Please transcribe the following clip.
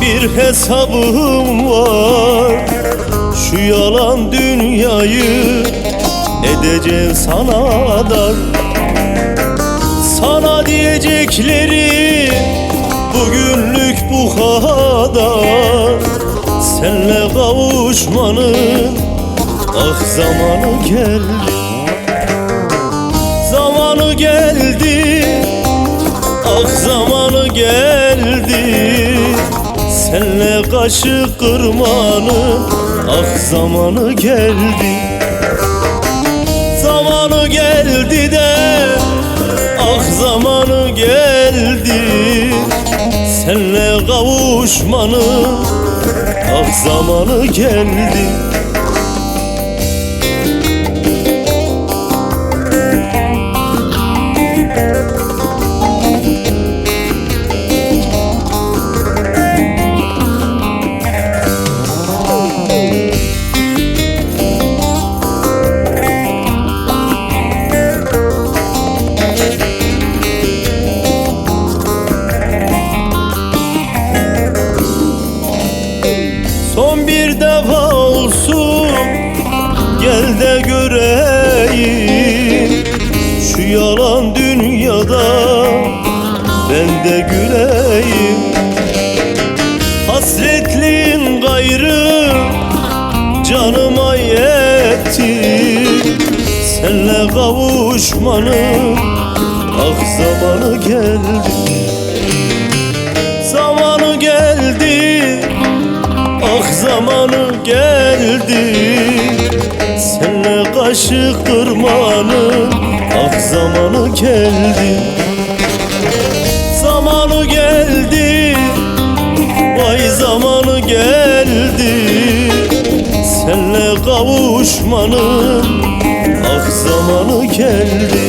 bir hesabım var. Şu yalan dünyayı edeceğim sana dar Sana diyecekleri bugünlük bu kadar. Senle kavuşmanın ah zamanı geldi. Zamanı geldi Ah zamanı geldi Senle kaşık kırmanın Ah zamanı geldi. Zamanı geldi de Ah zamanı geldi. Senle kavuşmanın Ah zamanı geldi göreyim. Şu yalan dünyada Ben de güleyim. Hasretliğin gayrı Canıma yetti. Senle kavuşmanın Ah zamanı geldi. Zamanı geldi Ah zamanı geldi Senle kaşık kırmanın Ah zamanı geldi. Zamanı geldi. Vay zamanı geldi. Senle kavuşmanın Ah zamanı geldi